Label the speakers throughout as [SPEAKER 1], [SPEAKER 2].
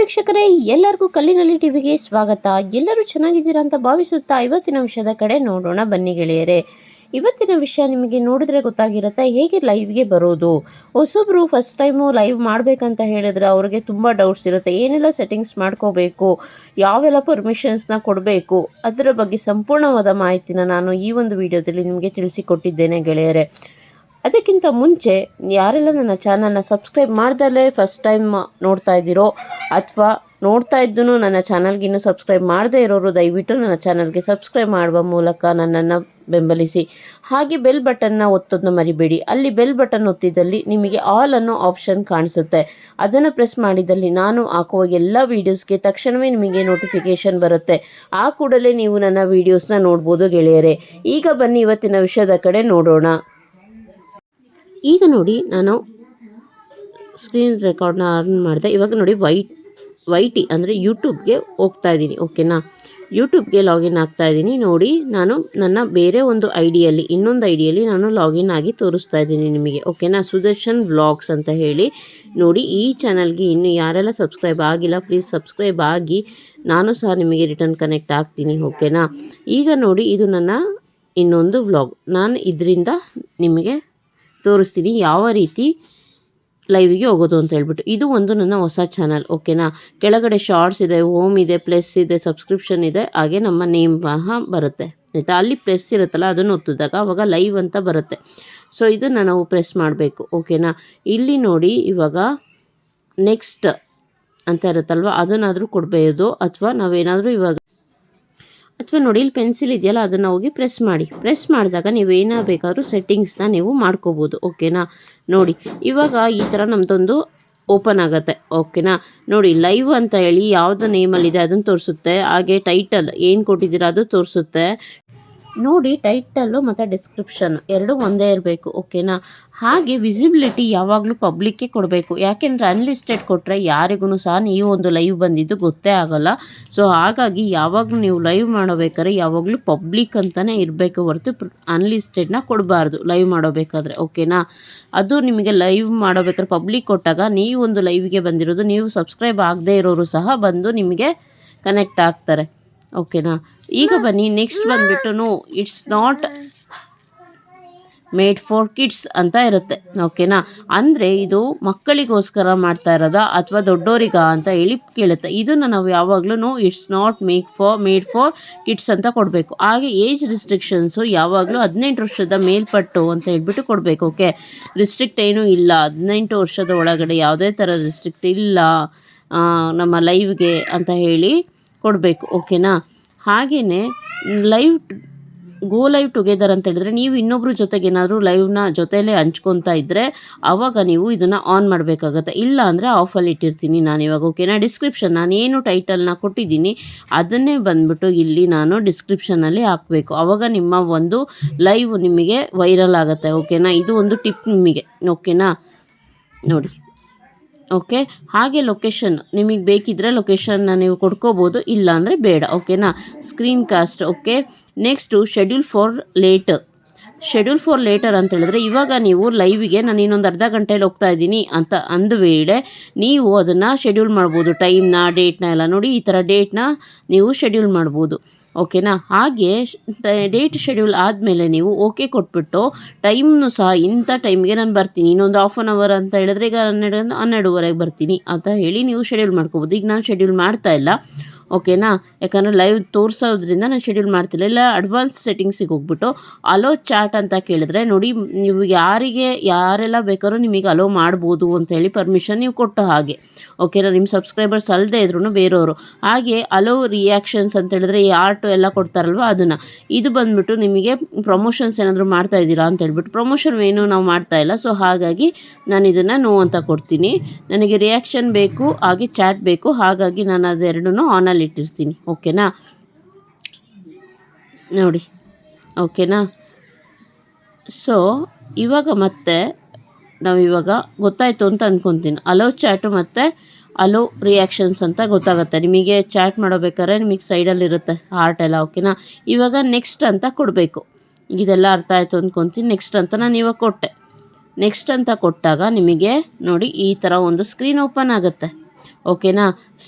[SPEAKER 1] ವೀಕ್ಷಕರೇ, ಎಲ್ಲರಿಗೂ ಕಲ್ಲಿನಲ್ಲಿ ಟಿವಿಗೆ ಸ್ವಾಗತ. ಎಲ್ಲರೂ ಚೆನ್ನಾಗಿದ್ದೀರಾ ಅಂತ ಭಾವಿಸುತ್ತಾ ಇವತ್ತಿನ ವಿಷಯದ ಕಡೆ ನೋಡೋಣ ಬನ್ನಿ ಗೆಳೆಯರೇ. ಇವತ್ತಿನ ವಿಷಯ ನಿಮಗೆ ನೋಡಿದ್ರೆ ಗೊತ್ತಾಗಿರುತ್ತೆ ಹೇಗೆ ಲೈವ್ಗೆ ಬರೋದು. ಹೊಸಬ್ರು ಫಸ್ಟ್ ಟೈಮು ಲೈವ್ ಮಾಡಬೇಕಂತ ಹೇಳಿದ್ರೆ ಅವ್ರಿಗೆ ತುಂಬ ಡೌಟ್ಸ್ ಇರುತ್ತೆ. ಏನೆಲ್ಲ ಸೆಟ್ಟಿಂಗ್ಸ್ ಮಾಡ್ಕೋಬೇಕು, ಯಾವೆಲ್ಲ ಪರ್ಮಿಷನ್ಸ್ನ ಕೊಡಬೇಕು, ಅದರ ಬಗ್ಗೆ ಸಂಪೂರ್ಣವಾದ ಮಾಹಿತಿನ ನಾನು ಈ ಒಂದು ವಿಡಿಯೋದಲ್ಲಿ ನಿಮಗೆ ತಿಳಿಸಿಕೊಟ್ಟಿದ್ದೇನೆ ಗೆಳೆಯರೆ. ಅದಕ್ಕಿಂತ ಮುಂಚೆ, ಯಾರೆಲ್ಲ ನನ್ನ ಚಾನಲ್ನ ಸಬ್ಸ್ಕ್ರೈಬ್ ಮಾಡ್ದಲೇ ಫಸ್ಟ್ ಟೈಮ್ ನೋಡ್ತಾ ಇದ್ದೀರೋ, ಅಥವಾ ನೋಡ್ತಾ ಇದ್ದೂ ನನ್ನ ಚಾನಲ್ಗೆ ಇನ್ನೂ ಸಬ್ಸ್ಕ್ರೈಬ್ ಮಾಡದೇ ಇರೋರು, ದಯವಿಟ್ಟು ನನ್ನ ಚಾನಲ್ಗೆ ಸಬ್ಸ್ಕ್ರೈಬ್ ಮಾಡುವ ಮೂಲಕ ನನ್ನನ್ನು ಬೆಂಬಲಿಸಿ. ಹಾಗೆ ಬೆಲ್ ಬಟನ್ನ ಒತ್ತೋದನ್ನ ಮರಿಬೇಡಿ. ಅಲ್ಲಿ ಬೆಲ್ ಬಟನ್ ಒತ್ತಿದಲ್ಲಿ ನಿಮಗೆ ಆಲ್ ಅನ್ನೋ ಆಪ್ಷನ್ ಕಾಣಿಸುತ್ತೆ. ಅದನ್ನು ಪ್ರೆಸ್ ಮಾಡಿದಲ್ಲಿ ನಾನು ಹಾಕುವ ಎಲ್ಲ ವೀಡಿಯೋಸ್ಗೆ ತಕ್ಷಣವೇ ನಿಮಗೆ ನೋಟಿಫಿಕೇಷನ್ ಬರುತ್ತೆ. ಆ ಕೂಡಲೇ ನೀವು ನನ್ನ ವೀಡಿಯೋಸ್ನ ನೋಡ್ಬೋದು ಗೆಳೆಯರೆ. ಈಗ ಬನ್ನಿ ಇವತ್ತಿನ ವಿಷಯದ ಕಡೆ ನೋಡೋಣ. ಈಗ ನೋಡಿ ನಾನು ಸ್ಕ್ರೀನ್ ರೆಕಾರ್ಡ್ನ ಆನ್ ಮಾಡಿದೆ. ಇವಾಗ ನೋಡಿ ವೈಟ್ ವೈ ಟಿ ಅಂದರೆ ಯೂಟ್ಯೂಬ್ಗೆ ಹೋಗ್ತಾ ಇದ್ದೀನಿ ಓಕೆನಾ ಯೂಟ್ಯೂಬ್ಗೆ ಲಾಗಿನ್ ಆಗ್ತಾ ಇದ್ದೀನಿ. ನೋಡಿ ನಾನು ನನ್ನ ಬೇರೆ ಒಂದು ಐಡಿಯಲ್ಲಿ, ಇನ್ನೊಂದು ಐಡಿಯಲ್ಲಿ ನಾನು ಲಾಗಿನ್ ಆಗಿ ತೋರಿಸ್ತಾ ಇದ್ದೀನಿ ನಿಮಗೆ ಓಕೆನಾ ಸುದರ್ಶನ್ ವ್ಲಾಗ್ಸ್ ಅಂತ ಹೇಳಿ. ನೋಡಿ ಈ ಚಾನಲ್ಗೆ ಇನ್ನು ಯಾರೆಲ್ಲ ಸಬ್ಸ್ಕ್ರೈಬ್ ಆಗಿಲ್ಲ ಪ್ಲೀಸ್ ಸಬ್ಸ್ಕ್ರೈಬ್ ಆಗಿ. ನಾನು ಸಹ ನಿಮಗೆ ರಿಟರ್ನ್ ಕನೆಕ್ಟ್ ಆಗ್ತೀನಿ ಓಕೆನಾ ಈಗ ನೋಡಿ ಇದು ನನ್ನ ಇನ್ನೊಂದು ವ್ಲಾಗ್ ನಾನು ಇದರಿಂದ ನಿಮಗೆ ತೋರಿಸ್ತೀನಿ ಯಾವ ರೀತಿ ಲೈವಿಗೆ ಹೋಗೋದು ಅಂತ ಹೇಳ್ಬಿಟ್ಟು. ಇದು ಒಂದು ನನ್ನ ಹೊಸ ಚಾನಲ್ ಓಕೆನಾ ಕೆಳಗಡೆ ಶಾರ್ಟ್ಸ್ ಇದೆ ಹೋಮ್ ಇದೆ ಪ್ಲಸ್ ಇದೆ ಸಬ್ಸ್ಕ್ರಿಪ್ಷನ್ ಇದೆ, ಹಾಗೆ ನಮ್ಮ ನೇಮ್ ಸಹ ಬರುತ್ತೆ, ಆಯಿತಾ? ಅಲ್ಲಿ ಪ್ರೆಸ್ ಇರುತ್ತಲ್ಲ, ಅದನ್ನು ಒತ್ತಿದಾಗ ಅವಾಗ ಲೈವ್ ಅಂತ ಬರುತ್ತೆ. ಸೊ ಇದನ್ನು ನಾವು ಪ್ರೆಸ್ ಮಾಡಬೇಕು ಓಕೆನಾ ಇಲ್ಲಿ ನೋಡಿ, ಇವಾಗ ನೆಕ್ಸ್ಟ್ ಅಂತ ಇರುತ್ತಲ್ವ? ಅದನ್ನಾದರೂ ಕೊಡಬಹುದು ಅಥವಾ ನಾವೇನಾದರೂ ಇವಾಗ ಅಥವಾ ನೋಡಿ ಇಲ್ಲಿ ಪೆನ್ಸಿಲ್ ಇದೆಯಲ್ಲ, ಅದನ್ನು ಹೋಗಿ ಪ್ರೆಸ್ ಮಾಡಿ. ಪ್ರೆಸ್ ಮಾಡಿದಾಗ ನೀವು ಏನೇ ಬೇಕಾದರೂ ಸೆಟ್ಟಿಂಗ್ಸ್ನ ನೀವು ಮಾಡ್ಕೋಬೋದು ಓಕೆನಾ ನೋಡಿ, ಇವಾಗ ಈ ಥರ ನಮ್ಮದೊಂದು ಓಪನ್ ಆಗುತ್ತೆ ಓಕೆನಾ ನೋಡಿ ಲೈವ್ ಅಂತ ಹೇಳಿ ಯಾವುದು ನೇಮಲ್ಲಿದೆ ಅದನ್ನು ತೋರಿಸುತ್ತೆ, ಹಾಗೆ ಟೈಟಲ್ ಏನು ಕೊಟ್ಟಿದ್ದೀರಾ ಅದು ತೋರಿಸುತ್ತೆ. ನೋಡಿ ಟೈಟಲ್ಲು ಮತ್ತು ಡಿಸ್ಕ್ರಿಪ್ಷನ್ ಎರಡು ಒಂದೇ ಇರಬೇಕು ಓಕೆನಾ ಹಾಗೆ ವಿಸಿಬಿಲಿಟಿ ಯಾವಾಗಲೂ ಪಬ್ಲಿಕ್ಗೆ ಕೊಡಬೇಕು. ಯಾಕೆಂದರೆ ಅನ್ಲಿಸ್ಟೆಡ್ ಕೊಟ್ಟರೆ ಯಾರಿಗೂ ಸಹ ನೀವು ಒಂದು ಲೈವ್ ಬಂದಿದ್ದು ಗೊತ್ತೇ ಆಗೋಲ್ಲ. ಸೊ ಹಾಗಾಗಿ ಯಾವಾಗಲೂ ನೀವು ಲೈವ್ ಮಾಡಬೇಕಾದ್ರೆ ಯಾವಾಗಲೂ ಪಬ್ಲಿಕ್ ಅಂತಲೇ ಇರಬೇಕು ಹೊರತು ಅನ್ಲಿಸ್ಟೆಡ್ನ ಕೊಡಬಾರ್ದು ಲೈವ್ ಮಾಡಬೇಕಾದ್ರೆ ಓಕೆನಾ ಅದು ನಿಮಗೆ ಲೈವ್ ಮಾಡಬೇಕಾದ್ರೆ ಪಬ್ಲಿಕ್ ಕೊಟ್ಟಾಗ ನೀವು ಒಂದು ಲೈವ್ಗೆ ಬಂದಿರೋದು, ನೀವು ಸಬ್ಸ್ಕ್ರೈಬ್ ಆಗದೇ ಇರೋರು ಸಹ ಬಂದು ನಿಮಗೆ ಕನೆಕ್ಟ್ ಆಗ್ತಾರೆ. ಓಕೆನಾ ಈಗ ಬನ್ನಿ ನೆಕ್ಸ್ಟ್ ಬಂದುಬಿಟ್ಟು it's not made for kids ಅಂತ ಇರುತ್ತೆ. ಓಕೆನಾ ಅಂದರೆ ಇದು ಮಕ್ಕಳಿಗೋಸ್ಕರ ಮಾಡ್ತಾ ಇರೋದಾ ಅಥವಾ ದೊಡ್ಡೋರಿಗ ಅಂತ ಹೇಳಿ ಕೇಳುತ್ತೆ. ಇದನ್ನು ನಾವು ಯಾವಾಗಲೂ it's not make for made for kids ಅಂತ ಕೊಡಬೇಕು. ಹಾಗೆ ಏಜ್ ರಿಸ್ಟ್ರಿಕ್ಷನ್ಸು ಯಾವಾಗಲೂ ಹದಿನೆಂಟು ವರ್ಷದ ಮೇಲ್ಪಟ್ಟು ಅಂತ ಹೇಳ್ಬಿಟ್ಟು ಕೊಡಬೇಕು ಓಕೆ ರಿಸ್ಟ್ರಿಕ್ಟ್ ಏನೂ ಇಲ್ಲ. ಹದಿನೆಂಟು ವರ್ಷದ ಒಳಗಡೆ ಯಾವುದೇ ಥರ ರಿಸ್ಟ್ರಿಕ್ಟ್ ಇಲ್ಲ ನಮ್ಮ ಲೈವ್ಗೆ ಅಂತ ಹೇಳಿ ಕೊಡಬೇಕು, ಓಕೆನಾ? ಹಾಗೆಯೇ ಲೈವ್ ಗೋ ಲೈವ್ ಟುಗೆದರ್ ಅಂತ ಹೇಳಿದ್ರೆ ನೀವು ಇನ್ನೊಬ್ಬರ ಜೊತೆಗೆ ಏನಾದರೂ ಲೈವ್ನ ಜೊತೆಯಲ್ಲೇ ಹಂಚ್ಕೊತಾ ಇದ್ದರೆ ಆವಾಗ ನೀವು ಇದನ್ನು ಆನ್ ಮಾಡಬೇಕಾಗತ್ತೆ. ಇಲ್ಲ ಅಂದರೆ ಆಫಲ್ಲಿ ಇಟ್ಟಿರ್ತೀನಿ ನಾನು ಇವಾಗ, ಓಕೆನಾ? ಡಿಸ್ಕ್ರಿಪ್ಷನ್ ನಾನು ಏನು ಟೈಟಲ್ನ ಕೊಟ್ಟಿದ್ದೀನಿ ಅದನ್ನೇ ಬಂದ್ಬಿಟ್ಟು ಇಲ್ಲಿ ನಾನು ಡಿಸ್ಕ್ರಿಪ್ಷನಲ್ಲಿ ಹಾಕಬೇಕು. ಆವಾಗ ನಿಮ್ಮ ಒಂದು ಲೈವ್ ನಿಮಗೆ ವೈರಲ್ ಆಗುತ್ತೆ, ಓಕೆನಾ? ಇದು ಒಂದು ಟಿಪ್ ನಿಮಗೆ, ಓಕೆನಾ? ನೋಡಿ. ಓಕೆ? ಹಾಗೆ ಲೊಕೇಶನ್ ನಿಮಗೆ ಬೇಕಿದ್ದರೆ ಲೊಕೇಶನ್ನ ನೀವು ಕೊಡ್ಕೋಬೋದು ಇಲ್ಲ ಅಂದರೆ ಬೇಡ ಓಕೆನಾ screen cast okay next schedule for late schedule for later ಅಂತ ಹೇಳಿದ್ರೆ, ಇವಾಗ ನೀವು ಲೈವಿಗೆ ನಾನು ಇನ್ನೊಂದು ಅರ್ಧ ಗಂಟೆಯಲ್ಲಿ ಹೋಗ್ತಾ ಇದ್ದೀನಿ ಅಂತ ಅಂದ ವೇಳೆ ನೀವು ಅದನ್ನು ಶೆಡ್ಯೂಲ್ ಮಾಡ್ಬೋದು. ಟೈಮ್ನ ಡೇಟ್ನ ಎಲ್ಲ ನೋಡಿ, ಈ ಥರ ಡೇಟ್ನ ನೀವು ಶೆಡ್ಯೂಲ್ ಮಾಡ್ಬೋದು. ಓಕೆನಾ? ಹಾಗೆ ಡೇಟ್ ಶೆಡ್ಯೂಲ್ ಆದಮೇಲೆ ನೀವು ಓಕೆ ಕೊಟ್ಬಿಟ್ಟು ಟೈಮ್ನು ಸಹ ಇಂಥ ಟೈಮ್ಗೆ ನಾನು ಬರ್ತೀನಿ. ಇನ್ನೊಂದು ಹಾಫ್ ಆನ್ ಅವರ್ ಅಂತ ಹೇಳಿದ್ರೆ ಈಗ ಹನ್ನೆರಡು, ಹನ್ನೆರಡುವರೆಗೆ ಬರ್ತೀನಿ. ಅಂತ ಹೇಳಿ ನೀವು ಶೆಡ್ಯೂಲ್ ಮಾಡ್ಕೋಬೋದು. ಈಗ ನಾನು ಶೆಡ್ಯೂಲ್ ಮಾಡ್ತಾ ಇಲ್ಲ. ಓಕೆನಾ? ಯಾಕಂದರೆ ಲೈವ್ ತೋರಿಸೋದ್ರಿಂದ ನಾನು ಶೆಡ್ಯೂಲ್ ಮಾಡ್ತಿಲ್ಲ. ಇಲ್ಲ ಅಡ್ವಾನ್ಸ್ ಸೆಟ್ಟಿಂಗ್ಸಿಗೆ ಹೋಗ್ಬಿಟ್ಟು ಅಲೋ ಚಾಟ್ ಅಂತ ಕೇಳಿದ್ರೆ ನೋಡಿ, ನೀವು ಯಾರಿಗೆ, ಯಾರೆಲ್ಲ ಬೇಕಾದ್ರೂ ನಿಮಗೆ ಅಲೋ ಮಾಡ್ಬೋದು ಅಂತ ಹೇಳಿ ಪರ್ಮಿಷನ್ ನೀವು ಕೊಟ್ಟ ಹಾಗೆ. ಓಕೆನಾ? ನಿಮ್ಮ ಸಬ್ಸ್ಕ್ರೈಬರ್ಸ್ ಅಲ್ಲದೆ ಇದ್ರೂ ಬೇರೆಯವರು ಹಾಗೆ ಅಲೋ ರಿಯಾಕ್ಷನ್ಸ್ ಅಂತ ಹೇಳಿದ್ರೆ ಈ ಆರ್ಟು ಎಲ್ಲ ಕೊಡ್ತಾರಲ್ವ ಅದನ್ನು. ಇದು ಬಂದ್ಬಿಟ್ಟು ನಿಮಗೆ ಪ್ರಮೋಷನ್ಸ್ ಏನಾದರೂ ಮಾಡ್ತಾ ಇದ್ದೀರಾ ಅಂತ ಹೇಳ್ಬಿಟ್ಟು ಪ್ರಮೋಷನ್ ಏನು ನಾವು ಮಾಡ್ತಾ ಇಲ್ಲ. ಸೊ ಹಾಗಾಗಿ ನಾನು ಇದನ್ನು ನೋ ಅಂತ ಕೊಡ್ತೀನಿ. ನನಗೆ ರಿಯಾಕ್ಷನ್ ಬೇಕು, ಹಾಗೆ ಚಾಟ್ ಬೇಕು. ಹಾಗಾಗಿ ನಾನು ಅದೆರಡೂ ಆನಲ್ಲಿ ಇಟ್ಟಿರ್ತೀನಿ, ಓಕೆನಾ? ನೋಡಿ, ಓಕೆನಾ? ಸೊ ಇವಾಗ ಮತ್ತೆ ನಾವು ಇವಾಗ ಗೊತ್ತಾಯಿತು ಅಂತ ಅಂದ್ಕೊತೀನಿ ಅಲೋ ಚಾಟು ಮತ್ತು ಅಲೋ ರಿಯಾಕ್ಷನ್ಸ್ ಅಂತ ಗೊತ್ತಾಗುತ್ತೆ. ನಿಮಗೆ ಚಾಟ್ ಮಾಡೋಬೇಕಾದ್ರೆ ನಿಮಗೆ ಸೈಡಲ್ಲಿರುತ್ತೆ ಹಾರ್ಟ್ ಎಲ್ಲ, ಓಕೆನಾ? ಇವಾಗ ನೆಕ್ಸ್ಟ್ ಅಂತ ಕೊಡಬೇಕು. ಇದೆಲ್ಲ ಅರ್ಥ ಆಯಿತು ಅಂದ್ಕೊತೀನಿ ನೆಕ್ಸ್ಟ್ ಅಂತ ನಾನು ಇವಾಗ ಕೊಟ್ಟೆ. ನೆಕ್ಸ್ಟ್ ಅಂತ ಕೊಟ್ಟಾಗ ನಿಮಗೆ ನೋಡಿ ಈ ಥರ ಒಂದು ಸ್ಕ್ರೀನ್ ಓಪನ್ ಆಗುತ್ತೆ. ಓಕೆನಾ?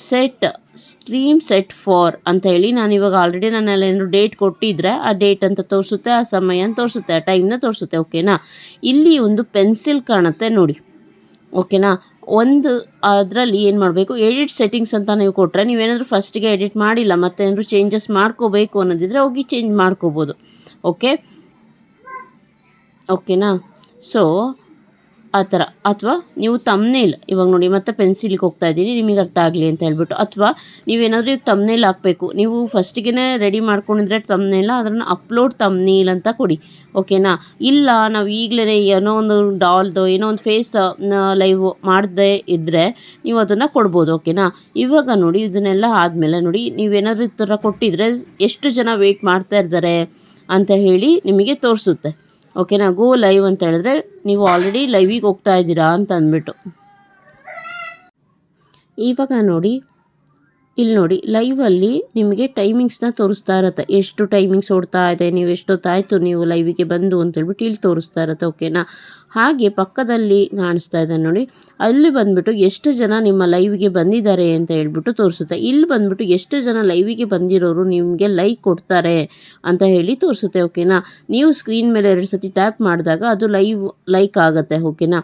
[SPEAKER 1] ಸೆಟ್ ಸ್ಟ್ರೀಮ್ ಸೆಟ್ ಫಾರ್ ಅಂತ ಹೇಳಿ ನಾನು ಇವಾಗ ಆಲ್ರೆಡಿ ನಾನಲ್ಲಿ ಡೇಟ್ ಕೊಟ್ಟಿದ್ರೆ ಆ ಡೇಟ್ ಅಂತ ತೋರಿಸುತ್ತೆ, ಆ ಸಮಯ ಅಂತ ತೋರಿಸುತ್ತೆ, ಆ ಟೈಮ್ನ ತೋರಿಸುತ್ತೆ, ಓಕೆನಾ? ಇಲ್ಲಿ ಒಂದು ಪೆನ್ಸಿಲ್ ಕಾಣುತ್ತೆ ನೋಡಿ. ಓಕೆನಾ? ಒಂದು ಅದರಲ್ಲಿ ಏನು ಮಾಡಬೇಕು? ಎಡಿಟ್ ಸೆಟ್ಟಿಂಗ್ಸ್ ಅಂತ ನೀವು ಕೊಟ್ಟರೆ ನೀವೇನಾದರೂ ಫಸ್ಟಿಗೆ ಎಡಿಟ್ ಮಾಡಿಲ್ಲ, ಮತ್ತೆ ಏನಾದರೂ ಚೇಂಜಸ್ ಮಾಡ್ಕೋಬೇಕು ಅನ್ನೋದಿದ್ರೆ ಹೋಗಿ ಚೇಂಜ್ ಮಾಡ್ಕೋಬೋದು. ಓಕೆ? ಓಕೆನಾ? ಸೊ ಆ ಥರ. ಅಥವಾ ನೀವು ತಮ್ನೇಲ್ ಇವಾಗ ನೋಡಿ ಮತ್ತೆ ಪೆನ್ಸಿಲಿಗೆ ಹೋಗ್ತಾ ಇದ್ದೀನಿ, ನಿಮಗೆ ಅರ್ಥ ಆಗಲಿ ಅಂತ ಹೇಳ್ಬಿಟ್ಟು. ಅಥವಾ ನೀವೇನಾದರೂ ತಮ್ನೇಲ್ ಹಾಕಬೇಕು. ನೀವು ಫಸ್ಟಿಗೆ ರೆಡಿ ಮಾಡ್ಕೊಂಡಿದ್ರೆ ತಮ್ನೇಲ ಅದನ್ನು ಅಪ್ಲೋಡ್ ತಮ್ನೇಲ್ ಅಂತ ಕೊಡಿ. ಓಕೆನಾ ಇಲ್ಲ, ನಾವು ಈಗಲೇ ಏನೋ ಒಂದು ಡಾಲ್ದು ಏನೋ ಒಂದು ಫೇಸ್ ಲೈವ್ ಮಾಡದೇ ಇದ್ದರೆ ನೀವು ಅದನ್ನು ಕೊಡ್ಬೋದು ಓಕೆನಾ ಇವಾಗ ನೋಡಿ ಇದನ್ನೆಲ್ಲ ಆದಮೇಲೆ ನೋಡಿ, ನೀವೇನಾದರೂ ಈ ಥರ ಕೊಟ್ಟಿದ್ರೆ ಎಷ್ಟು ಜನ ವೆಯ್ಟ್ ಮಾಡ್ತಾ ಇದ್ದಾರೆ ಅಂತ ಹೇಳಿ ನಿಮಗೆ ತೋರಿಸುತ್ತೆ. ಓಕೆನಾ ಗೋ ಲೈವ್ ಅಂತ ಹೇಳಿದ್ರೆ ನೀವು ಆಲ್ರೆಡಿ ಲೈವಿಗೆ ಹೋಗ್ತಾ ಇದ್ದೀರಾ ಅಂತ ಅಂದ್ಬಿಟ್ಟು. ಇವಾಗ ನೋಡಿ, ಇಲ್ಲಿ ನೋಡಿ ಲೈವಲ್ಲಿ ನಿಮಗೆ ಟೈಮಿಂಗ್ಸ್ನ ತೋರಿಸ್ತಾ ಇರುತ್ತೆ. ಎಷ್ಟು ಟೈಮಿಂಗ್ಸ್ ಓಡ್ತಾ ಇದೆ, ನೀವು ಎಷ್ಟೊತ್ತಾಯಿತು ನೀವು ಲೈವಿಗೆ ಬಂದು ಅಂತೇಳ್ಬಿಟ್ಟು ಇಲ್ಲಿ ತೋರಿಸ್ತಾ ಇರುತ್ತೆ ಓಕೆನಾ ಹಾಗೆ ಪಕ್ಕದಲ್ಲಿ ಕಾಣಿಸ್ತಾ ಇದೆ ನೋಡಿ. ಅಲ್ಲಿ ಬಂದ್ಬಿಟ್ಟು ಎಷ್ಟು ಜನ ನಿಮ್ಮ ಲೈವ್ಗೆ ಬಂದಿದ್ದಾರೆ ಅಂತ ಹೇಳ್ಬಿಟ್ಟು ತೋರಿಸುತ್ತೆ. ಇಲ್ಲಿ ಬಂದ್ಬಿಟ್ಟು ಎಷ್ಟು ಜನ ಲೈವಿಗೆ ಬಂದಿರೋರು ನಿಮಗೆ ಲೈಕ್ ಕೊಡ್ತಾರೆ ಅಂತ ಹೇಳಿ ತೋರಿಸುತ್ತೆ ಓಕೆನಾ ನೀವು ಸ್ಕ್ರೀನ್ ಮೇಲೆ ಎರಡು ಸತಿ ಟ್ಯಾಪ್ ಮಾಡಿದಾಗ ಅದು ಲೈವ್ ಲೈಕ್ ಆಗುತ್ತೆ ಓಕೆನಾ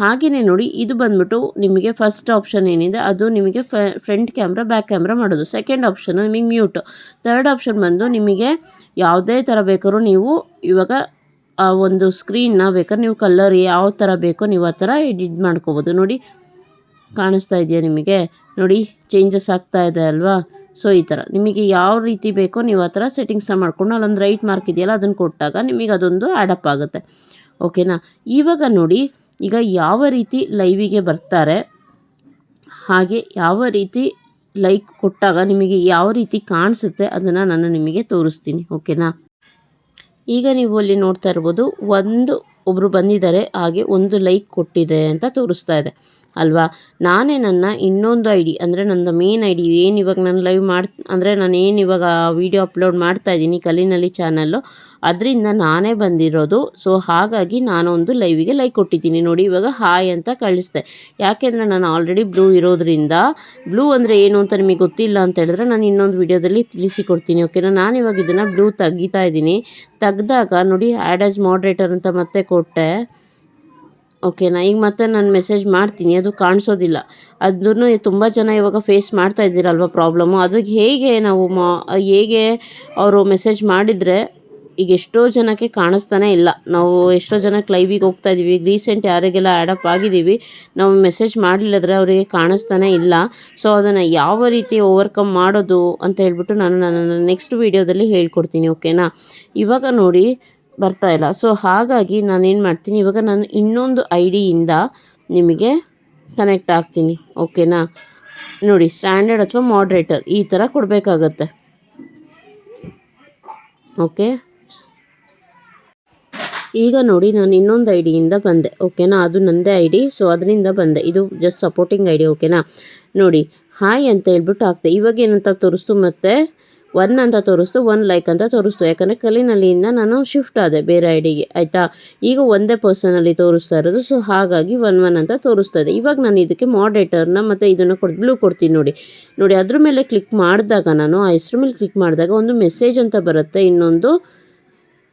[SPEAKER 1] ಹಾಗೆಯೇ ನೋಡಿ, ಇದು ಬಂದ್ಬಿಟ್ಟು ನಿಮಗೆ ಫಸ್ಟ್ ಆಪ್ಷನ್ ಏನಿದೆ, ಅದು ನಿಮಗೆ ಫ್ರಂಟ್ ಕ್ಯಾಮ್ರಾ ಬ್ಯಾಕ್ ಕ್ಯಾಮ್ರಾ ಮಾಡೋದು. ಸೆಕೆಂಡ್ ಆಪ್ಷನ್ ನಿಮಗೆ ಮ್ಯೂಟ್ ಥರ್ಡ್ ಆಪ್ಷನ್ ಬಂದು ನಿಮಗೆ ಯಾವುದೇ ಥರ ಬೇಕಾದ್ರೂ ನೀವು ಇವಾಗ ಆ, ಒಂದು ಸ್ಕ್ರೀನ್ನ ಬೇಕಾದ್ರೆ ನೀವು ಕಲ್ಲರ್ ಯಾವ ಥರ ಬೇಕೋ ನೀವು ಆ ಥರ ಎಡಿಟ್ ಮಾಡ್ಕೋಬೋದು. ನೋಡಿ, ಕಾಣಿಸ್ತಾ ಇದೆಯಾ ನಿಮಗೆ? ನೋಡಿ ಚೇಂಜಸ್ ಆಗ್ತಾ ಇದೆ ಅಲ್ವಾ? ಸೊ ಈ ಥರ ನಿಮಗೆ ಯಾವ ರೀತಿ ಬೇಕೋ ನೀವು ಆ ಥರ ಸೆಟ್ಟಿಂಗ್ಸ್ನ ಮಾಡ್ಕೊಂಡು ಅಲ್ಲೊಂದು ರೈಟ್ ಮಾರ್ಕ್ ಇದೆಯಲ್ಲ, ಅದನ್ನು ಕೊಟ್ಟಾಗ ನಿಮಗೆ ಅದೊಂದು ಆ್ಯಡಪ್ ಆಗುತ್ತೆ. ಓಕೆನಾ ಇವಾಗ ನೋಡಿ, ಈಗ ಯಾವ ರೀತಿ ಲೈವಿಗೆ ಬರ್ತಾರೆ, ಹಾಗೆ ಯಾವ ರೀತಿ ಲೈಕ್ ಕೊಟ್ಟಾಗ ನಿಮಗೆ ಯಾವ ರೀತಿ ಕಾಣಿಸುತ್ತೆ, ಅದನ್ನು ನಾನು ನಿಮಗೆ ತೋರಿಸ್ತೀನಿ. ಓಕೆನಾ ಈಗ ನೀವು ಅಲ್ಲಿ ನೋಡ್ತಾ ಇರ್ಬೋದು, ಒಂದು ಒಬ್ರು ಬಂದಿದ್ದಾರೆ, ಹಾಗೆ ಒಂದು ಲೈಕ್ ಕೊಟ್ಟಿದೆ ಅಂತ ತೋರಿಸ್ತಾ ಇದೆ. ಅಲ್ವಾ? ನಾನೇ ನನ್ನ ಇನ್ನೊಂದು ಐ ಡಿ ಅಂದರೆ ನನ್ನ ಮೇನ್ ಐ ಡಿ ಏನು ಇವಾಗ ನಾನು ಲೈವ್ ಮಾಡ್, ಅಂದರೆ ನಾನು ಏನು ಇವಾಗ ವೀಡಿಯೋ ಅಪ್ಲೋಡ್ ಮಾಡ್ತಾ ಇದ್ದೀನಿ ಕಲಿನಲ್ಲಿ ಚಾನಲ್ಲು ಅದರಿಂದ ನಾನೇ ಬಂದಿರೋದು. ಸೊ ಹಾಗಾಗಿ ನಾನು ಒಂದು ಲೈವಿಗೆ ಲೈಕ್ ಕೊಟ್ಟಿದ್ದೀನಿ. ನೋಡಿ, ಇವಾಗ ಹಾಯ್ ಅಂತ ಕಳಿಸ್ದೆ. ಯಾಕೆಂದರೆ ನಾನು ಆಲ್ರೆಡಿ ಬ್ಲೂ ಇರೋದ್ರಿಂದ ಬ್ಲೂ ಅಂದರೆ ಏನು ಅಂತ ನಿಮಗೆ ಗೊತ್ತಿಲ್ಲ ಅಂತ ಹೇಳಿದ್ರೆ ನಾನು ಇನ್ನೊಂದು ವೀಡಿಯೋದಲ್ಲಿ ತಿಳಿಸಿಕೊಡ್ತೀನಿ ಓಕೆನಾ ನಾನು ಇವಾಗ ಇದನ್ನು ಬ್ಲೂ ತೆಗಿತಾ ಇದ್ದೀನಿ. ತೆಗ್ದಾಗ, ನೋಡಿ ಆ್ಯಡ್ ಆಸ್ ಮಾಡ್ರೇಟರ್ ಅಂತ ಮತ್ತೆ ಕೊಟ್ಟೆ. ಓಕೆನಾ ಈಗ ಮತ್ತೆ ನಾನು ಮೆಸೇಜ್ ಮಾಡ್ತೀನಿ, ಅದು ಕಾಣಿಸೋದಿಲ್ಲ. ಅದನ್ನು ತುಂಬ ಜನ ಇವಾಗ ಫೇಸ್ ಮಾಡ್ತಾ ಇದ್ದೀರಲ್ವ ಪ್ರಾಬ್ಲಮ್ಮು ಅದಕ್ಕೆ ಹೇಗೆ ನಾವು ಮಾ, ಹೇಗೆ ಅವರು ಮೆಸೇಜ್ ಮಾಡಿದರೆ ಈಗ ಎಷ್ಟೋ ಜನಕ್ಕೆ ಕಾಣಿಸ್ತಾನೆ ಇಲ್ಲ. ನಾವು ಎಷ್ಟೋ ಜನಕ್ಕೆ ಲೈವಿಗೆ ಹೋಗ್ತಾ ಇದ್ದೀವಿ ರೀಸೆಂಟ್ ಯಾರಿಗೆಲ್ಲ ಆ್ಯಡಪ್ ಆಗಿದ್ದೀವಿ, ನಾವು ಮೆಸೇಜ್ ಮಾಡಲಿಲ್ಲದ್ರೆ ಅವರಿಗೆ ಕಾಣಿಸ್ತಾನೆ ಇಲ್ಲ. ಸೊ ಅದನ್ನು ಯಾವ ರೀತಿ ಓವರ್ಕಮ್ ಮಾಡೋದು ಅಂತ ಹೇಳ್ಬಿಟ್ಟು ನಾನು ನನ್ನ ನೆಕ್ಸ್ಟ್ ವೀಡಿಯೋದಲ್ಲಿ ಹೇಳ್ಕೊಡ್ತೀನಿ ಓಕೆನಾ ಇವಾಗ ನೋಡಿ ಬರ್ತಾ ಇಲ್ಲ. ಸೊ ಹಾಗಾಗಿ ನಾನೇನು ಮಾಡ್ತೀನಿ, ಇವಾಗ ನಾನು ಇನ್ನೊಂದು ಐ ಡಿಯಿಂದ ನಿಮಗೆ ಕನೆಕ್ಟ್ ಆಗ್ತೀನಿ ಓಕೆನಾ ನೋಡಿ ಸ್ಟ್ಯಾಂಡರ್ಡ್ ಅಥವಾ ಮಾಡ್ರೇಟರ್ ಈ ಥರ ಕೊಡಬೇಕಾಗತ್ತೆ. ಓಕೆ ಈಗ ನೋಡಿ, ನಾನು ಇನ್ನೊಂದು ಐ ಡಿಯಿಂದ ಬಂದೆ ಓಕೆನಾ ಅದು ನನ್ನದೇ ಐ ಡಿ ಸೊ ಅದರಿಂದ ಬಂದೆ. ಇದು ಜಸ್ಟ್ ಸಪೋರ್ಟಿಂಗ್ ಐ ಡಿ ಓಕೆನಾ ನೋಡಿ ಹಾಯ್ ಅಂತ ಹೇಳ್ಬಿಟ್ಟು ಹಾಕ್ತೆ ಇವಾಗ ಏನಂತ ತೋರಿಸ್ತು ಮತ್ತೆ ಒನ್ ಅಂತ ತೋರಿಸ್ತು ಒನ್ ಲೈಕ್ ಅಂತ ತೋರಿಸ್ತು. ಯಾಕಂದರೆ ಕಲಿನಲ್ಲಿಯಿಂದ ನಾನು ಶಿಫ್ಟ್ ಆದೆ ಬೇರೆ ಐಡಿಗೆ ಡಿಗೆ ಆಯಿತಾ? ಈಗ ಒಂದೇ ಪರ್ಸನಲ್ಲಿ ತೋರಿಸ್ತಾ ಇರೋದು ಸೊ ಹಾಗಾಗಿ ಒನ್ ಒನ್ ಅಂತ ತೋರಿಸ್ತಾ ಇದೆ. ಇವಾಗ ನಾನು ಇದಕ್ಕೆ ಮಾಡೇಟರ್ನ ಮತ್ತು ಇದನ್ನು ಕೊಡ್ ಬ್ಲೂ ಕೊಡ್ತೀನಿ ನೋಡಿ. ನೋಡಿ, ಅದ್ರ ಮೇಲೆ ಕ್ಲಿಕ್ ಮಾಡಿದಾಗ ನಾನು, ಆ ಹೆಸ್ರು ಮೇಲೆ ಕ್ಲಿಕ್ ಮಾಡಿದಾಗ ಒಂದು ಮೆಸೇಜ್ ಅಂತ ಬರುತ್ತೆ. ಇನ್ನೊಂದು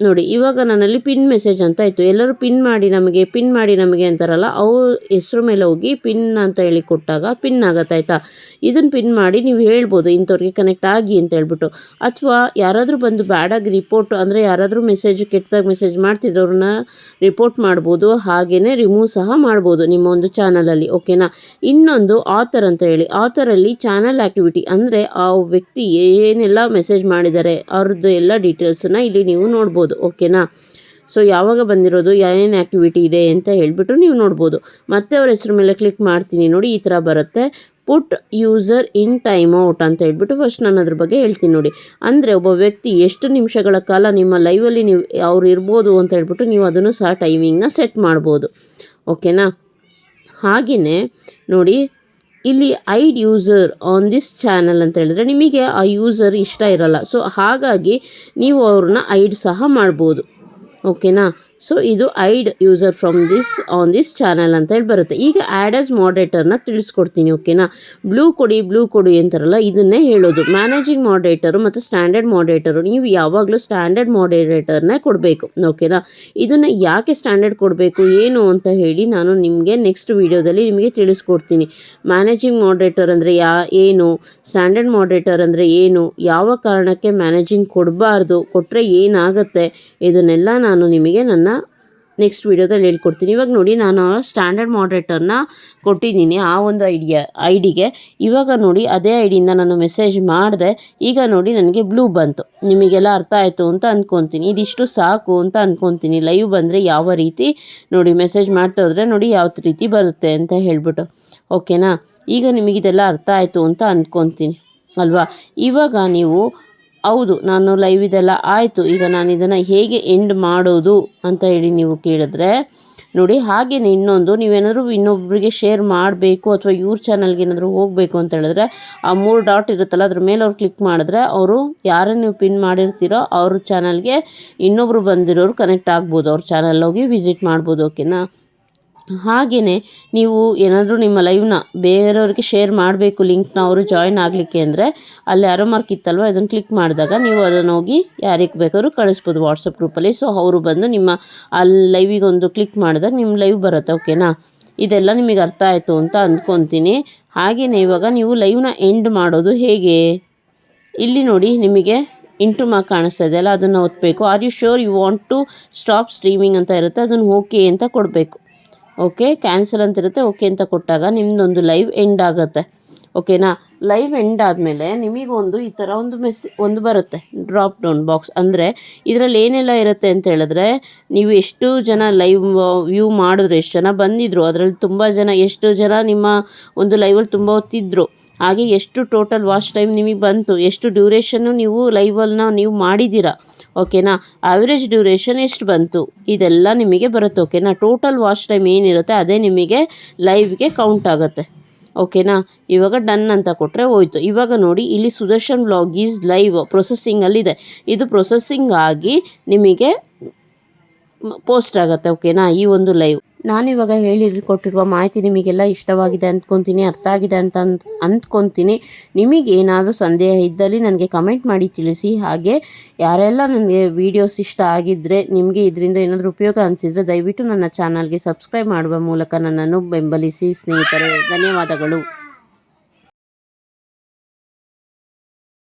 [SPEAKER 1] ನೋಡಿ, ಇವಾಗ ನನ್ನಲ್ಲಿ ಪಿನ್ ಮೆಸೇಜ್ ಅಂತ ಇತ್ತು ಎಲ್ಲರೂ ಪಿನ್ ಮಾಡಿ ನಮಗೆ ಪಿನ್ ಮಾಡಿ ನಮಗೆ ಅಂತಾರಲ್ಲ, ಅವ್ರ ಹೆಸ್ರು ಮೇಲೆ ಹೋಗಿ ಪಿನ್ ಅಂತ ಹೇಳಿ ಕೊಟ್ಟಾಗ ಪಿನ್ ಆಗತ್ತೆ ಆಯಿತಾ? ಇದನ್ನು ಪಿನ್ ಮಾಡಿ ನೀವು ಹೇಳ್ಬೋದು, ಇಂಥವ್ರಿಗೆ ಕನೆಕ್ಟ್ ಆಗಿ ಅಂತ ಹೇಳ್ಬಿಟ್ಟು. ಅಥವಾ ಯಾರಾದರೂ ಬಂದು ಬ್ಯಾಡಾಗಿ ರಿಪೋರ್ಟ್ ಅಂದರೆ ಯಾರಾದರೂ ಮೆಸೇಜ್ ಕೆಟ್ಟದಾಗ ಮೆಸೇಜ್ ಮಾಡ್ತಿದ್ರು ಅವ್ರನ್ನ ರಿಪೋರ್ಟ್ ಮಾಡ್ಬೋದು ಹಾಗೆಯೇ ರಿಮೂವ್ ಸಹ ಮಾಡ್ಬೋದು ನಿಮ್ಮ ಒಂದು ಚಾನಲಲ್ಲಿ ಓಕೆನಾ ಇನ್ನೊಂದು ಆಥರ್ ಅಂತ ಹೇಳಿ. ಆಥರಲ್ಲಿ ಚಾನಲ್ ಆ್ಯಕ್ಟಿವಿಟಿ ಅಂದರೆ ಆ ವ್ಯಕ್ತಿ ಏನೆಲ್ಲ ಮೆಸೇಜ್ ಮಾಡಿದ್ದಾರೆ, ಅವ್ರದ್ದು ಎಲ್ಲ ಡೀಟೇಲ್ಸನ್ನ ಇಲ್ಲಿ ನೀವು ನೋಡ್ಬೋದು. ಓಕೆನಾ? ಸೊ ಯಾವಾಗ ಬಂದಿರೋದು, ಏನೇನು ಆ್ಯಕ್ಟಿವಿಟಿ ಇದೆ ಅಂತ ಹೇಳಿಬಿಟ್ಟು ನೀವು ನೋಡ್ಬೋದು. ಮತ್ತೆ ಅವ್ರ ಹೆಸ್ರ ಮೇಲೆ ಕ್ಲಿಕ್ ಮಾಡ್ತೀನಿ ನೋಡಿ, ಈ ಥರ ಬರುತ್ತೆ. Put user in time out ಅಂತ ಹೇಳ್ಬಿಟ್ಟು ಫಸ್ಟ್ ನಾನು ಅದ್ರ ಬಗ್ಗೆ ಹೇಳ್ತೀನಿ ನೋಡಿ. ಅಂದರೆ ಒಬ್ಬ ವ್ಯಕ್ತಿ ಎಷ್ಟು ನಿಮಿಷಗಳ ಕಾಲ ನಿಮ್ಮ ಲೈವಲ್ಲಿ ನೀವು, ಅವ್ರು ಇರ್ಬೋದು ಅಂತ ಹೇಳ್ಬಿಟ್ಟು ನೀವು ಅದನ್ನು ಸಹ ಟೈಮಿಂಗ್ನ ಸೆಟ್ ಮಾಡ್ಬೋದು. ಓಕೆನಾ? ಹಾಗೆಯೇ ನೋಡಿ ಇಲ್ಲಿ ID user on this channel ಅಂತ ಹೇಳಿದ್ರೆ ನಿಮಗೆ ಆ ಯೂಸರ್ ಇಷ್ಟ ಇರಲ್ಲ. ಸೊ ಹಾಗಾಗಿ ನೀವು ಅವ್ರನ್ನ ಐಡ್ ಸಹ ಮಾಡ್ಬೋದು. ಓಕೆನಾ ಸೊ ಇದು hide user from this on this channel ಅಂತ ಹೇಳಿ ಬರುತ್ತೆ. ಈಗ ಆ್ಯಡ್ ಆಸ್ ಮಾಡ್ರೇಟರ್ನ ತಿಳಿಸ್ಕೊಡ್ತೀನಿ ಓಕೆನಾ ಬ್ಲೂ ಕೊಡಿ ಬ್ಲೂ ಕೊಡಿ ಅಂತಾರಲ್ಲ, ಇದನ್ನೇ ಹೇಳೋದು. ಮ್ಯಾನೇಜಿಂಗ್ ಮಾಡ್ರೇಟರು ಮತ್ತು ಸ್ಟ್ಯಾಂಡರ್ಡ್ ಮಾಡ್ರೇಟರು ನೀವು ಯಾವಾಗಲೂ ಸ್ಟ್ಯಾಂಡರ್ಡ್ ಮಾಡ್ರೇಟರ್ನೇ ಕೊಡಬೇಕು ಓಕೆನಾ ಇದನ್ನು ಯಾಕೆ ಸ್ಟ್ಯಾಂಡರ್ಡ್ ಕೊಡಬೇಕು, ಏನು ಅಂತ ಹೇಳಿ ನಾನು ನಿಮಗೆ ನೆಕ್ಸ್ಟ್ ವೀಡಿಯೋದಲ್ಲಿ ನಿಮಗೆ ತಿಳಿಸ್ಕೊಡ್ತೀನಿ. ಮ್ಯಾನೇಜಿಂಗ್ ಮಾಡ್ರೇಟರ್ ಅಂದರೆ ಯಾ, ಏನು? ಸ್ಟ್ಯಾಂಡರ್ಡ್ ಮಾಡ್ರೇಟರ್ ಅಂದರೆ ಏನು? ಯಾವ ಕಾರಣಕ್ಕೆ ಮ್ಯಾನೇಜಿಂಗ್ ಕೊಡಬಾರ್ದು ಕೊಟ್ಟರೆ ಏನಾಗುತ್ತೆ? ಇದನ್ನೆಲ್ಲ ನಾನು ನಿಮಗೆ ನನ್ನ ನೆಕ್ಸ್ಟ್ ವೀಡಿಯೋದಲ್ಲಿ ಹೇಳ್ಕೊಡ್ತೀನಿ. ಇವಾಗ ನೋಡಿ ನಾನು ಸ್ಟ್ಯಾಂಡರ್ಡ್ ಮಾಡ್ರೇಟರ್ನ ಕೊಟ್ಟಿದ್ದೀನಿ ಆ ಒಂದು ಐಡಿಯಾ ಐ ಡಿಗೆ ಇವಾಗ ನೋಡಿ ಅದೇ ಐಡಿಯಿಂದ ಡಿಯಿಂದ ನಾನು ಮೆಸೇಜ್ ಮಾಡಿದೆ. ಈಗ ನೋಡಿ ನನಗೆ ಬ್ಲೂ ಬಂತು. ನಿಮಗೆಲ್ಲ ಅರ್ಥ ಆಯಿತು ಅಂತ ಅಂದ್ಕೊತೀನಿ ಇದಿಷ್ಟು ಸಾಕು ಅಂತ ಅಂದ್ಕೊತೀನಿ ಲೈವ್ ಬಂದರೆ ಯಾವ ರೀತಿ ನೋಡಿ ಮೆಸೇಜ್ ಮಾಡ್ತಾ ಹೋದರೆ ನೋಡಿ ಯಾವ ರೀತಿ ಬರುತ್ತೆ ಅಂತ ಹೇಳ್ಬಿಟ್ಟು. ಓಕೆನಾ ಈಗ ನಿಮಗಿದೆಲ್ಲ ಅರ್ಥ ಆಯಿತು ಅಂತ ಅಂದ್ಕೊತೀನಿ ಅಲ್ವಾ? ಇವಾಗ ನೀವು ಹೌದು, ನಾನು ಲೈವ್ ಇದೆಲ್ಲ ಆಯಿತು, ಈಗ ನಾನು ಇದನ್ನು ಹೇಗೆ ಎಂಡ್ ಮಾಡೋದು ಅಂತ ಹೇಳಿ ನೀವು ಕೇಳಿದ್ರೆ, ನೋಡಿ ಹಾಗೆಯೇ ಇನ್ನೊಂದು, ನೀವೇನಾದರೂ ಇನ್ನೊಬ್ಬರಿಗೆ ಶೇರ್ ಮಾಡಬೇಕು ಅಥವಾ ಇವ್ರ ಚಾನಲ್ಗೆ ಏನಾದರೂ ಹೋಗಬೇಕು ಅಂತ ಹೇಳಿದ್ರೆ, ಆ ಮೂರು ಡಾಟ್ ಇರುತ್ತಲ್ಲ, ಅದ್ರ ಮೇಲೆ ಅವ್ರು ಕ್ಲಿಕ್ ಮಾಡಿದ್ರೆ ಅವರು ಯಾರನ್ನು ನೀವು ಪಿನ್ ಮಾಡಿರ್ತೀರೋ ಅವ್ರ ಚಾನಲ್ಗೆ ಇನ್ನೊಬ್ಬರು ಬಂದಿರೋರು ಕನೆಕ್ಟ್ ಆಗ್ಬೋದು, ಅವ್ರ ಚಾನಲ್ ಹೋಗಿ ವಿಸಿಟ್ ಮಾಡ್ಬೋದು ಓಕೆನಾ ಹಾಗೆಯೇ ನೀವು ಏನಾದರೂ ನಿಮ್ಮ ಲೈವ್ನ ಬೇರೆಯವ್ರಿಗೆ ಶೇರ್ ಮಾಡಬೇಕು ಲಿಂಕ್ನ ಅವರು ಜಾಯಿನ್ ಆಗಲಿಕ್ಕೆ ಅಂದರೆ ಅಲ್ಲಿ ಯಾರೋ ಮಾರ್ಕ್ ಇತ್ತಲ್ವ? ಅದನ್ನು ಕ್ಲಿಕ್ ಮಾಡಿದಾಗ ನೀವು ಅದನ್ನು ಹೋಗಿ ಯಾರಿಗೆ ಬೇಕಾದ್ರೂ ಕಳಿಸ್ಬೋದು ವಾಟ್ಸಪ್ ಗ್ರೂಪಲ್ಲಿ ಸೊ ಅವರು ಬಂದು ನಿಮ್ಮ ಅಲ್ಲಿ ಲೈವಿಗೆ ಒಂದು ಕ್ಲಿಕ್ ಮಾಡಿದಾಗ ನಿಮ್ಮ ಲೈವ್ ಬರುತ್ತೆ ಓಕೆನಾ ಇದೆಲ್ಲ ನಿಮಗೆ ಅರ್ಥ ಆಯಿತು ಅಂತ ಅಂದ್ಕೊತೀನಿ. ಹಾಗೆಯೇ ಇವಾಗ ನೀವು ಲೈವ್ನ ಎಂಡ್ ಮಾಡೋದು ಹೇಗೆ? ಇಲ್ಲಿ ನೋಡಿ ನಿಮಗೆ ಇಂಟು ಮಾರ್ಕ್ ಕಾಣಿಸ್ತಾ ಇದೆಯಲ್ಲ ಅದನ್ನು ಒತ್ತಬೇಕು are you sure you want to stop streaming ಅಂತ ಇರುತ್ತೆ, ಅದನ್ನು ಓಕೆ ಅಂತ ಕೊಡಬೇಕು. ಓಕೆ ಕ್ಯಾನ್ಸಲ್ ಅಂತ ಇರುತ್ತೆ ಓಕೆ ಅಂತ ಕೊಟ್ಟಾಗ ನಿಮ್ಮದೊಂದು ಲೈವ್ ಎಂಡ್ ಆಗುತ್ತೆ. ಓಕೆನಾ ಲೈವ್ ಎಂಡ್ ಆದಮೇಲೆ ನಿಮಗೊಂದು ಈ ಥರ ಒಂದು ಮೆಸ್ ಒಂದು ಬರುತ್ತೆ ಡ್ರಾಪ್ ಡೌನ್ ಬಾಕ್ಸ್ ಅಂದರೆ ಇದರಲ್ಲಿ ಏನೆಲ್ಲ ಇರುತ್ತೆ ಅಂತ ಹೇಳಿದ್ರೆ, ನೀವು ಎಷ್ಟು ಜನ ಲೈವ್ ವ್ಯೂ ಮಾಡಿದ್ರು, ಎಷ್ಟು ಜನ ಬಂದಿದ್ರು, ಅದರಲ್ಲಿ ತುಂಬ ಜನ, ಎಷ್ಟು ಜನ ನಿಮ್ಮ ಒಂದು ಲೈವಲ್ಲಿ ತುಂಬ ಹೊತ್ತಿದ್ರು ಹಾಗೆ ಎಷ್ಟು ಟೋಟಲ್ ವಾಚ್ ಟೈಮ್ ನಿಮಗೆ ಬಂತು, ಎಷ್ಟು ಡ್ಯೂರೇಷನ್ನು ನೀವು ಲೈವನ್ನ ನೀವು ಮಾಡಿದ್ದೀರಾ ಓಕೆನಾ ಆವ್ರೇಜ್ ಡ್ಯೂರೇಷನ್ ಎಷ್ಟು ಬಂತು? ಇದೆಲ್ಲ ನಿಮಗೆ ಬರುತ್ತೆ ಓಕೆನಾ ಟೋಟಲ್ ವಾಚ್ ಟೈಮ್ ಏನಿರುತ್ತೆ, ಅದೇ ನಿಮಗೆ ಲೈವ್ಗೆ ಕೌಂಟ್ ಆಗುತ್ತೆ ಓಕೆನಾ ಇವಾಗ ಡನ್ ಅಂತ ಕೊಟ್ಟರೆ ಹೋಯ್ತು. ಇವಾಗ ನೋಡಿ, ಇಲ್ಲಿ ಸುದರ್ಶನ್ ಬ್ಲಾಗ್ ಈಸ್ ಲೈವ್ ಪ್ರೊಸೆಸಿಂಗಲ್ಲಿದೆ ಇದು. ಪ್ರೊಸೆಸಿಂಗ್ ಆಗಿ ನಿಮಗೆ ಪೋಸ್ಟ್ ಆಗುತ್ತೆ ಓಕೆನಾ ಈ ಒಂದು ಲೈವ್ ನಾನಿವಾಗ ಹೇಳಿ ಕೊಟ್ಟಿರುವ ಮಾಹಿತಿ ನಿಮಗೆಲ್ಲ ಇಷ್ಟವಾಗಿದೆ ಅಂದ್ಕೊತೀನಿ ಅರ್ಥ ಆಗಿದೆ ಅಂತ ಅಂದ್, ಅಂದ್ಕೊತೀನಿ. ನಿಮಗೆ ಏನಾದರೂ ಸಂದೇಹ ಇದ್ದಲ್ಲಿ ನನಗೆ ಕಮೆಂಟ್ ಮಾಡಿ ತಿಳಿಸಿ. ಹಾಗೆ ಯಾರೆಲ್ಲ ನನಗೆ ವೀಡಿಯೋಸ್ ಇಷ್ಟ ಆಗಿದ್ದರೆ ನಿಮಗೆ ಇದರಿಂದ ಏನಾದರೂ ಉಪಯೋಗ ಅನಿಸಿದರೆ ದಯವಿಟ್ಟು ನನ್ನ ಚಾನಲ್ಗೆ ಸಬ್ಸ್ಕ್ರೈಬ್ ಮಾಡುವ ಮೂಲಕ ನನ್ನನ್ನು ಬೆಂಬಲಿಸಿ ಸ್ನೇಹಿತರೆ. ಧನ್ಯವಾದಗಳು.